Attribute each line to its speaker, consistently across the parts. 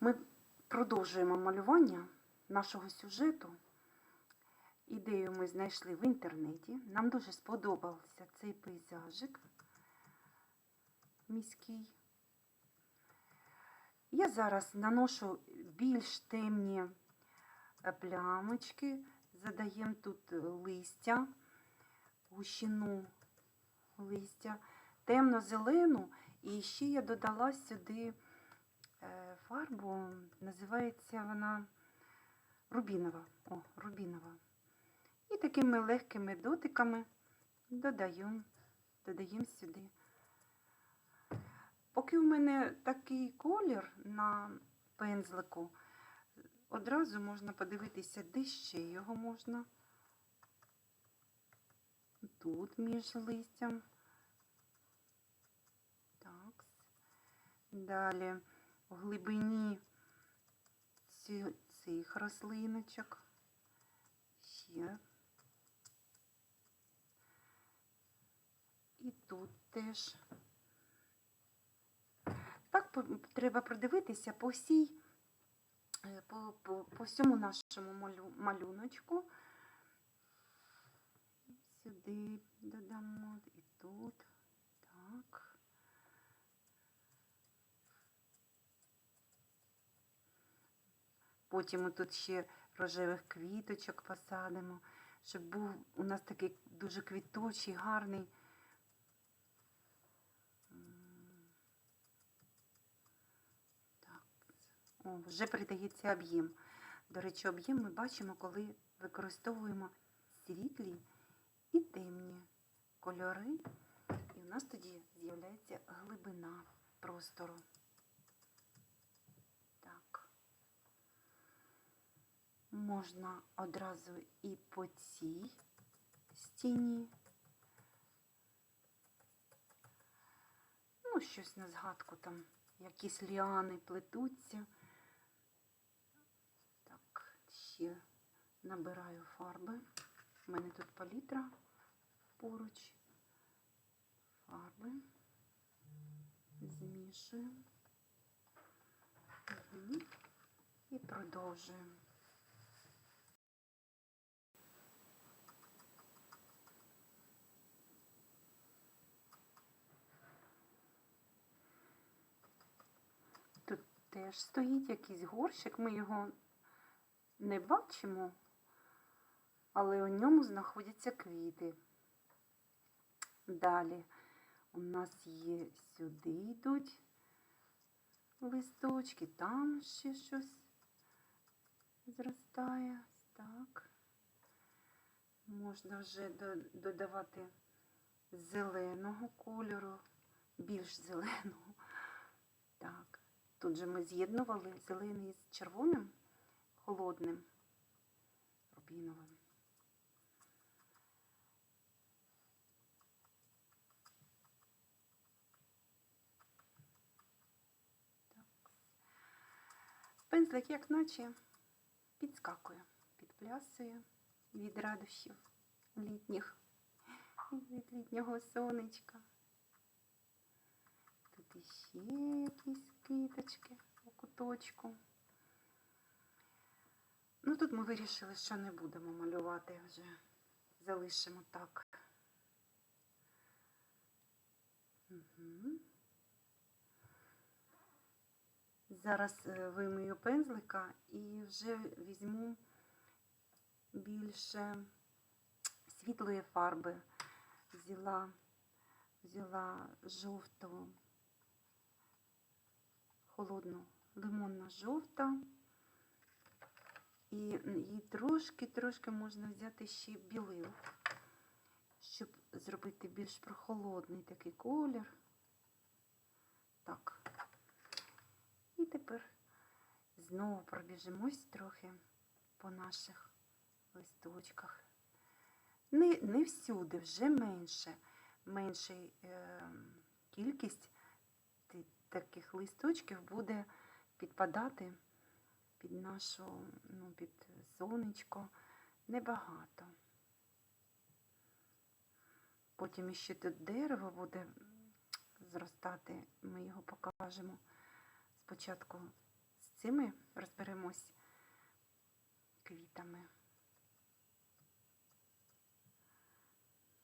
Speaker 1: Ми продовжуємо малювання нашого сюжету. Ідею ми знайшли в інтернеті. Нам дуже сподобався цей пейзажик міський. Я зараз наношу більш темні е, плямочки, задаємо тут е, листя, гущину листя, темно-зелену, і ще я додала сюди фарбу, називається вона рубінова. О, рубінова. І такими легкими дотиками додаємо, додаємо сюди. Поки у мене такий колір на пензлику, одразу можна подивитися, де ще його можна. Тут між листям. Так. Далі в глибині цих рослиночок. Ще. І тут теж. Так треба продивитися по всій, е, по, по, по всьому нашому малю, малюночку. Сюди додамо і тут. Так. Потім тут ще рожевих квіточок посадимо, щоб був у нас такий дуже квіточий, гарний. Так. О, вже придається об'єм. До речі, об'єм ми бачимо, коли використовуємо світлі і темні кольори, і у нас тоді з'являється глибина простору. Так. Можна одразу і по цій стіні. Ну, щось на згадку там, якісь ліани плетуться. Так, ще набираю фарби. У мене тут палітра поруч. Фарби. Змішую. Мгм. І продовжуємо. Тут теж стоїть якийсь горщик, ми його не бачимо, але у ньому знаходяться квіти. Далі у нас є сюди йдуть листочки, там ще щось зростає. Так. Можна вже додавати зеленого кольору, більш зеленого. Так. Тут же ми з'єднували зелений з червоним, холодним, рубіновим. Пензлик, як наче, підскакує, підплясує від радощів літніх, від літнього сонечка. Іще якісь квіточки у куточку. Ну тут ми вирішили, що не будемо малювати вже. Залишимо так. Угу. Зараз е, вимию пензлика і вже візьму більше світлої фарби. Взяла, взяла жовту, холодну, лимонна жовта. І, і трошки-трошки можна взяти ще білил, щоб зробити більш прохолодний такий колір. Так. І тепер знову пробіжимось трохи по наших листочках. Не, не всюди, вже менше. Менша е, кількість таких листочків буде підпадати під нашу, ну, під сонечко. Небагато. Потім іще тут дерево буде зростати, ми його покажемо спочатку з цими розберемось квітами.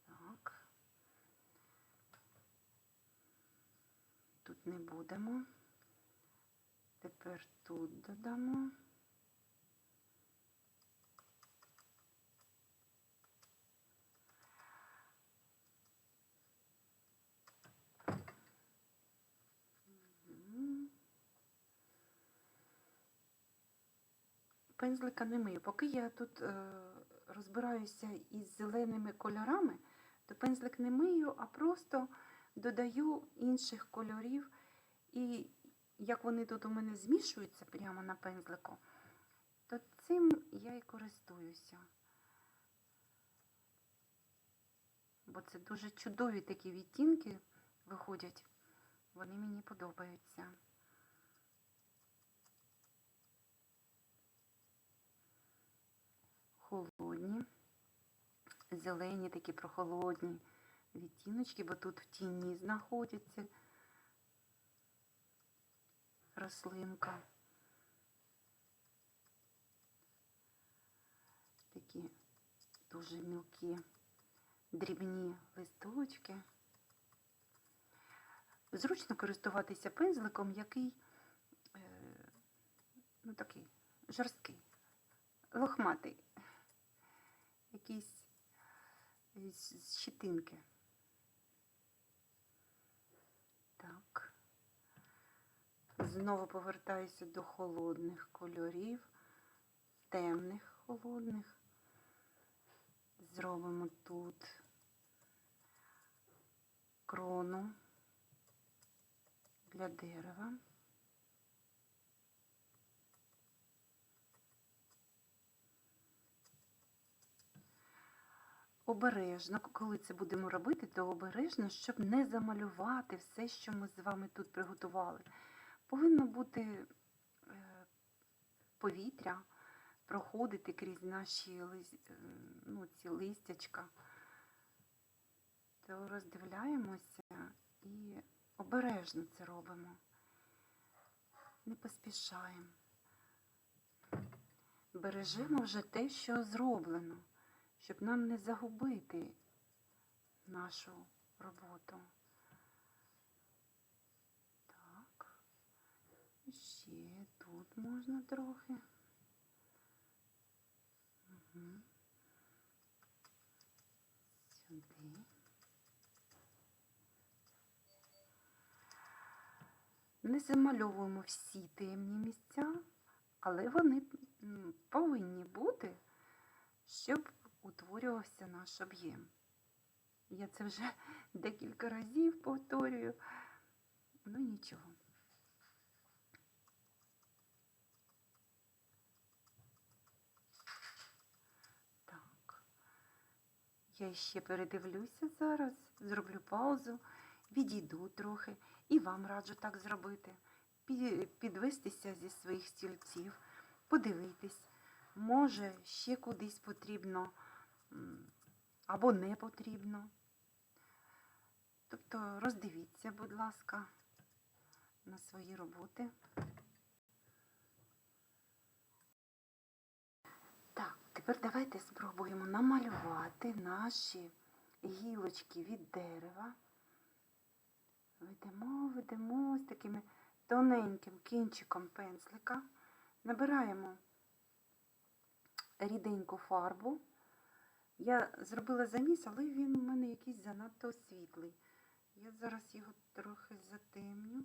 Speaker 1: Так. Тут не будемо. Тепер тут додамо. Пензлика не мию. Поки я тут е, розбираюся із зеленими кольорами, то пензлик не мию, а просто додаю інших кольорів. І як вони тут у мене змішуються прямо на пензлику, то цим я і користуюся. Бо це дуже чудові такі відтінки виходять. Вони мені подобаються. Холодні, зелені такі прохолодні відтіночки, бо тут в тіні знаходиться рослинка. Такі дуже мілкі, дрібні листочки. Зручно користуватися пензликом, який е, ну такий жорсткий, лохматий, якийсь з щитинки. Так. Знову повертаюся до холодних кольорів, темних холодних. Зробимо тут крону для дерева. Обережно, коли це будемо робити, то обережно, щоб не замалювати все, що ми з вами тут приготували. Повинно бути е, повітря проходити крізь наші е, ну, ці листячка. То роздивляємося і обережно це робимо. Не поспішаємо. Бережемо вже те, що зроблено, щоб нам не загубити нашу роботу. Так. Ще тут можна трохи. Угу. Сюди. Не замальовуємо всі темні місця, але вони повинні бути, щоб утворювався наш об'єм. Я це вже декілька разів повторюю, ну нічого. Так. Я ще передивлюся зараз, зроблю паузу, відійду трохи і вам раджу так зробити. Пі- Підвестися зі своїх стільців, подивитись, може ще кудись потрібно або не потрібно. Тобто роздивіться, будь ласка, на свої роботи. Так, тепер давайте спробуємо намалювати наші гілочки від дерева. Ведемо, ведемо з таким тоненьким кінчиком пензлика. Набираємо ріденьку фарбу. Я зробила заміс, але він у мене якийсь занадто світлий. Я зараз його трохи затемню.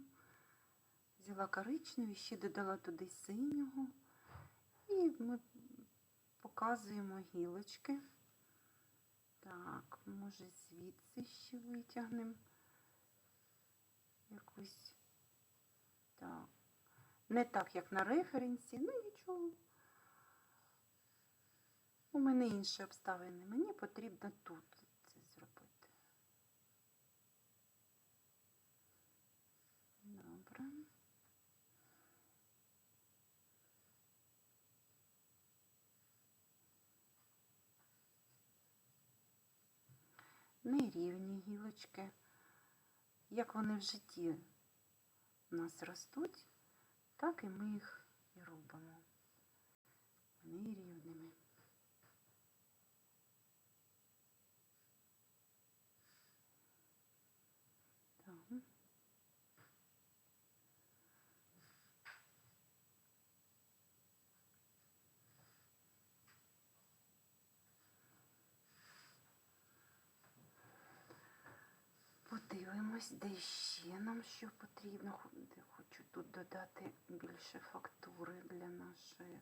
Speaker 1: Взяла коричневий, ще додала туди синього. І ми показуємо гілочки. Так, може звідси ще витягнемо якусь. Так. Не так, як на референсі, ну нічого. У мене інші обставини. Мені потрібно тут це зробити. Добре. Нерівні гілочки. Як вони в житті у нас ростуть, так і ми їх і робимо. Вони. Так. Подивимось, де ще нам що потрібно. Хочу тут додати більше фактури для нашої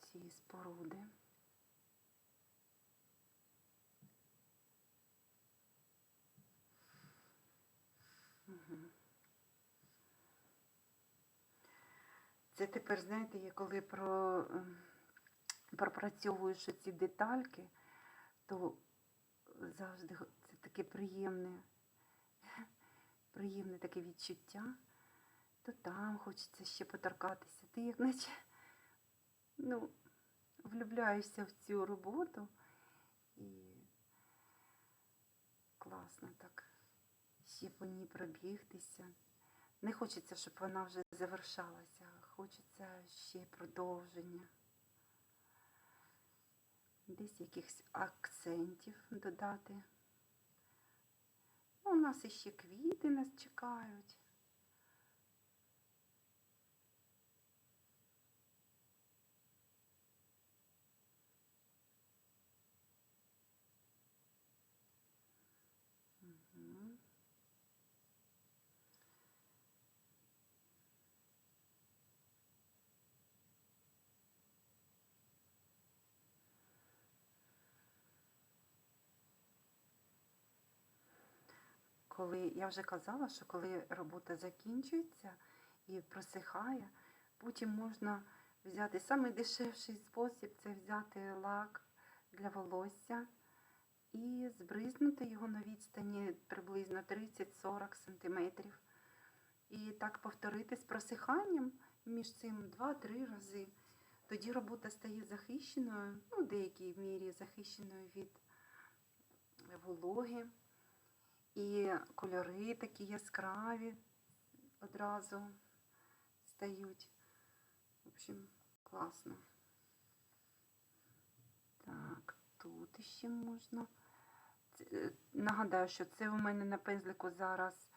Speaker 1: цієї споруди. Угу. Це тепер, знаєте, я коли про, ем, пропрацьовуєш ці детальки, то завжди таке приємне, приємне таке відчуття, то там хочеться ще поторкатися. Ти як наче ну, влюбляєшся в цю роботу і класно так ще по ній пробігтися. Не хочеться, щоб вона вже завершалася, хочеться ще продовження. Десь якихось акцентів додати. Ну, у нас іще квіти нас чекають. Коли я вже казала, що коли робота закінчується і просихає, потім можна взяти самий дешевший спосіб це взяти лак для волосся і збризнути його на відстані приблизно 30-40 см. І так повторити з просиханням між цим 2-3 рази. Тоді робота стає захищеною, ну, в деякій мірі захищеною від вологи. І кольори такі яскраві одразу стають. В общем, класно. Так, тут ще можна. Е, Нагадаю, що це у мене на пензлику зараз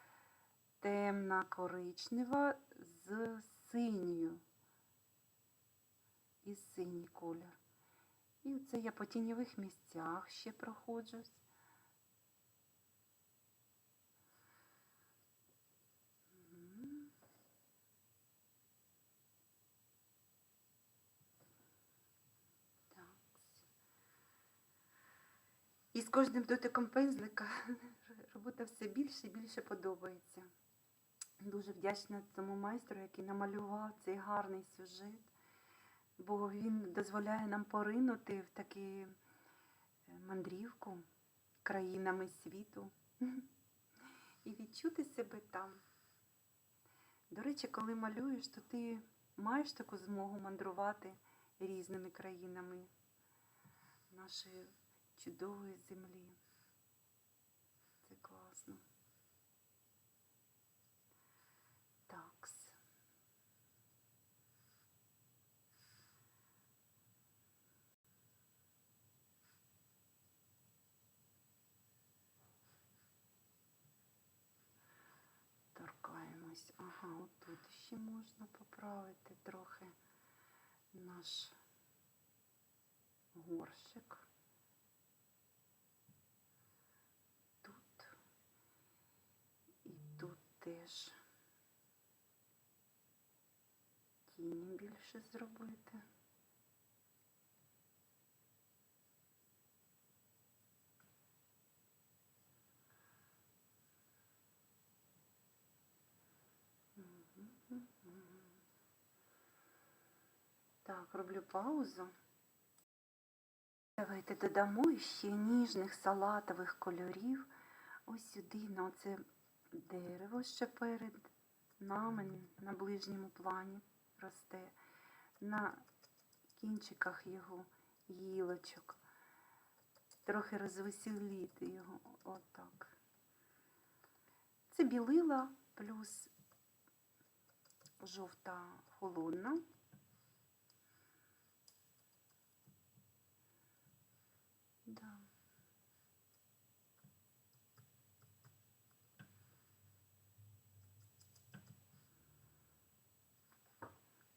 Speaker 1: темна коричнева з синьою. І синій колір. І це я по тіньових місцях ще проходжусь. І з кожним дотиком пензлика робота все більше і більше подобається. Дуже вдячна цьому майстру, який намалював цей гарний сюжет, бо він дозволяє нам поринути в таку е, мандрівку країнами світу і відчути себе там. До речі, коли малюєш, то ти маєш таку змогу мандрувати різними країнами нашої чудової землі. Це класно. Такс. Торкаємось. Ага, отут ще можна поправити трохи наш горщик. Тут і тут теж тіні більше зробити. Так, роблю паузу. Давайте додамо ще ніжних салатових кольорів ось сюди, на оце дерево, що перед нами на ближньому плані росте, на кінчиках його гілочок. Трохи розвеселіти його отак. Це білила плюс жовта холодна. Да.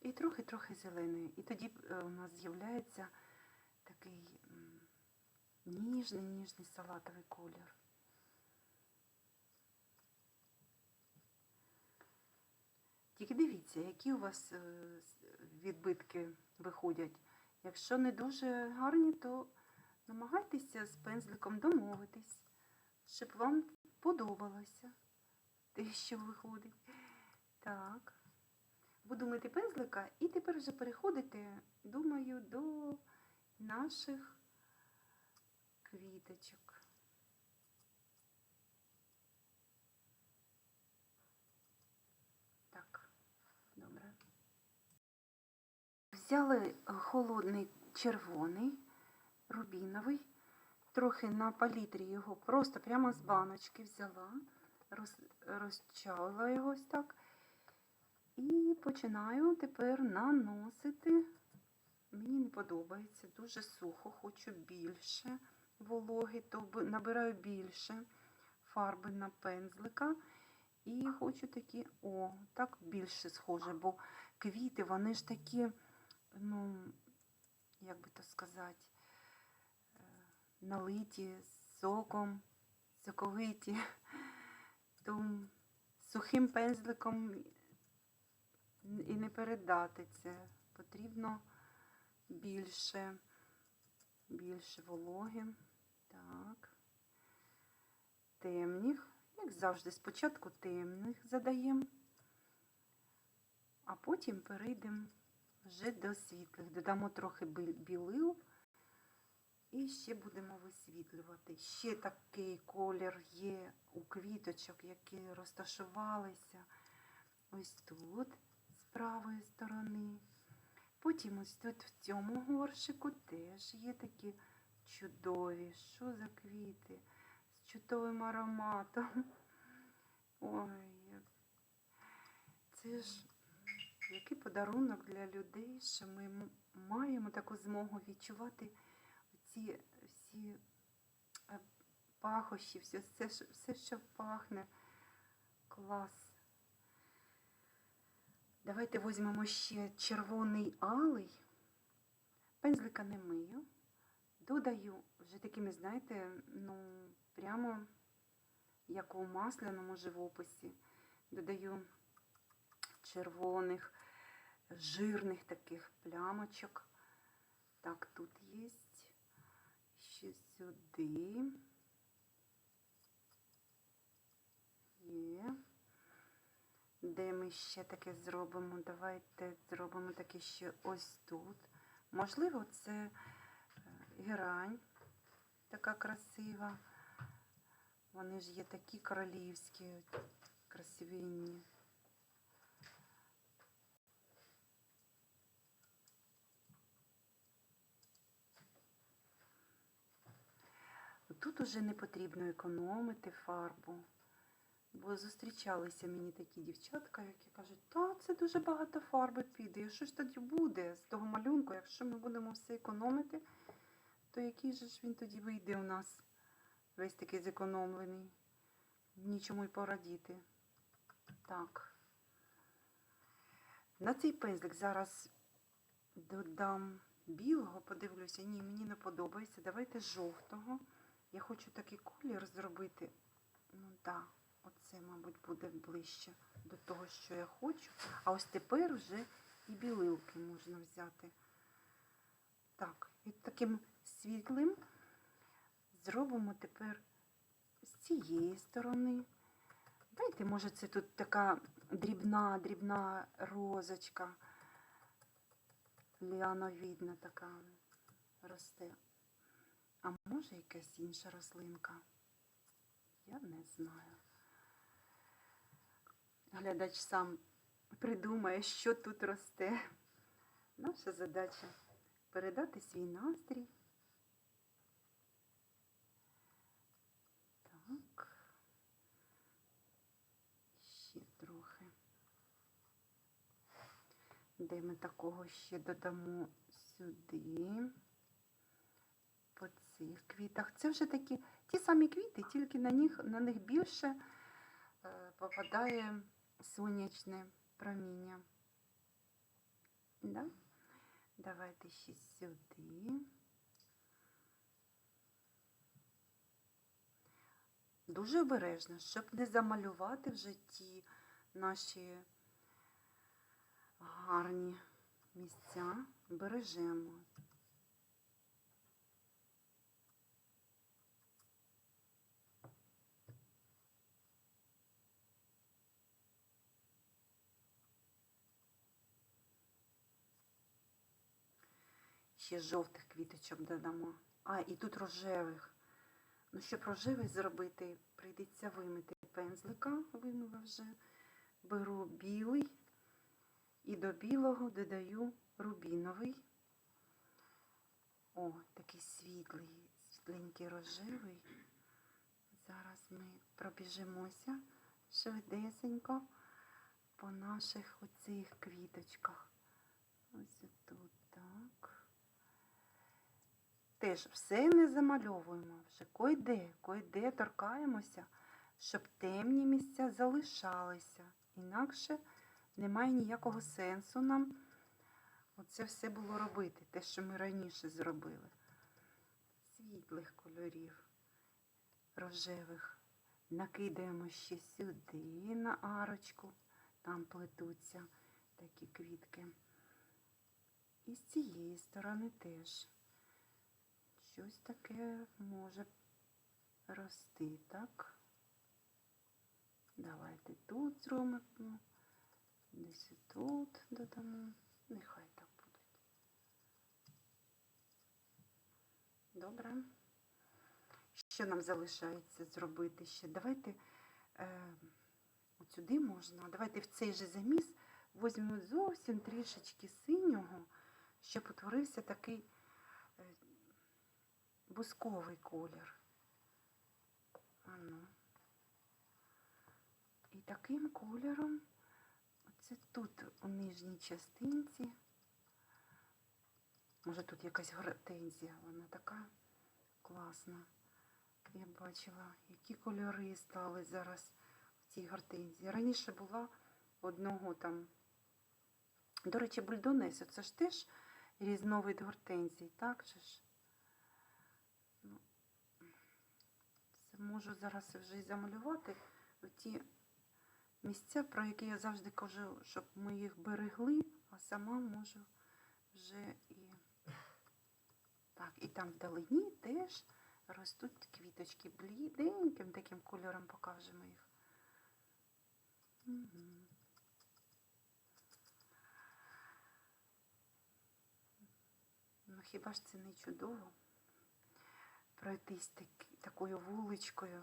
Speaker 1: І трохи-трохи зеленої. І тоді е, у нас з'являється такий ніжний, ніжний салатовий колір. Тільки дивіться, які у вас е, відбитки виходять. Якщо не дуже гарні, то намагайтеся з пензликом домовитись, щоб вам подобалося те, що виходить. Так. Буду мити пензлика і тепер вже переходити, думаю, до наших квіточок. Так, добре. Взяли холодний червоний, рубіновий, трохи на палітрі його просто прямо з баночки взяла, роз, розчавила його ось так. І починаю тепер наносити. Мені не подобається, дуже сухо, хочу більше вологи, то набираю більше фарби на пензлика. І хочу такі, о, так більше схоже, бо квіти, вони ж такі, ну, як би то сказати, е, налиті соком, соковиті, то сухим пензликом і не передати це. Потрібно більше, більше вологи. Так. Темних. Як завжди, спочатку темних задаємо, а потім перейдемо вже до світлих. Додамо трохи білил і ще будемо висвітлювати. Ще такий колір є у квіточок, які розташувалися ось тут, правої сторони. Потім ось тут в цьому горшику теж є такі чудові. Що за квіти? З чудовим ароматом. Ой, це ж який подарунок для людей, що ми маємо таку змогу відчувати ці всі е, пахощі, все, все, що пахне. Клас. Давайте візьмемо ще червоний алий. Пензлика не мию. Додаю вже такими, знаєте, ну, прямо як у масляному живописі. Додаю червоних, жирних таких плямочок. Так, тут є. Ще сюди. Є. Де ми ще таке зробимо? Давайте зробимо таке ще ось тут. Можливо, це е, герань така красива. Вони ж є такі королівські, красивінні. Тут уже не потрібно економити фарбу. Бо зустрічалися мені такі дівчатка, які кажуть, та це дуже багато фарби піде. Що ж тоді буде з того малюнку? Якщо ми будемо все економити, то який же ж він тоді вийде у нас весь такий зекономлений? Нічому й порадіти. Так. На цей пензлик зараз додам білого, подивлюся, ні, мені не подобається. Давайте жовтого. Я хочу такий колір зробити. Ну так, оце, мабуть, буде ближче до того, що я хочу. А ось тепер вже і білилки можна взяти. Так, і таким світлим зробимо тепер з цієї сторони. Дайте, може, це тут така дрібна, дрібна розочка, ліановідна така росте. А може якась інша рослинка? Я не знаю. Глядач сам придумає, що тут росте. Наша задача передати свій настрій. Так. Ще трохи. Де ми такого ще додамо сюди. По цих квітах. Це вже такі ті самі квіти, тільки на них, на них більше е, попадає сонячне проміння. Да? Давайте ще сюди. Дуже обережно, щоб не замалювати вже ті наші гарні місця. Бережемо. Ще жовтих квіточок додамо. А, і тут рожевих. Ну, щоб рожевий зробити, прийдеться вимити пензлика, вимила вже. Беру білий і до білого додаю рубіновий. О, такий світлий, світленький рожевий. Зараз ми пробіжимося швидесенько по наших оцих квіточках. Ось тут так. Теж все не замальовуємо, вже койде, койде торкаємося, щоб темні місця залишалися. Інакше немає ніякого сенсу нам оце все було робити, те, що ми раніше зробили. Світлих кольорів, рожевих. Накидаємо ще сюди на арочку, там плетуться такі квітки. І з цієї сторони теж щось таке може рости, так? Давайте тут зробимо, десь тут додамо. Нехай так буде. Добре. Що нам залишається зробити ще? Давайте е, сюди можна, давайте в цей же заміс візьмемо зовсім трішечки синього, щоб утворився такий бусковий колір. Ану. І таким кольором, оце тут у нижній частинці, може тут якась гортензія, вона така класна. Я бачила, які кольори стали зараз в цій гортензії. Раніше була одного там, до речі, бульдонес, це ж теж різновид гортензій, так же ж? Ну, це можу зараз вже і замалювати ті місця, про які я завжди кажу, щоб ми їх берегли, а сама можу вже і так, і там вдалині теж ростуть квіточки бліденьким таким кольором покажемо їх. Угу. Ну хіба ж це не чудово? Пройтись так, такою вуличкою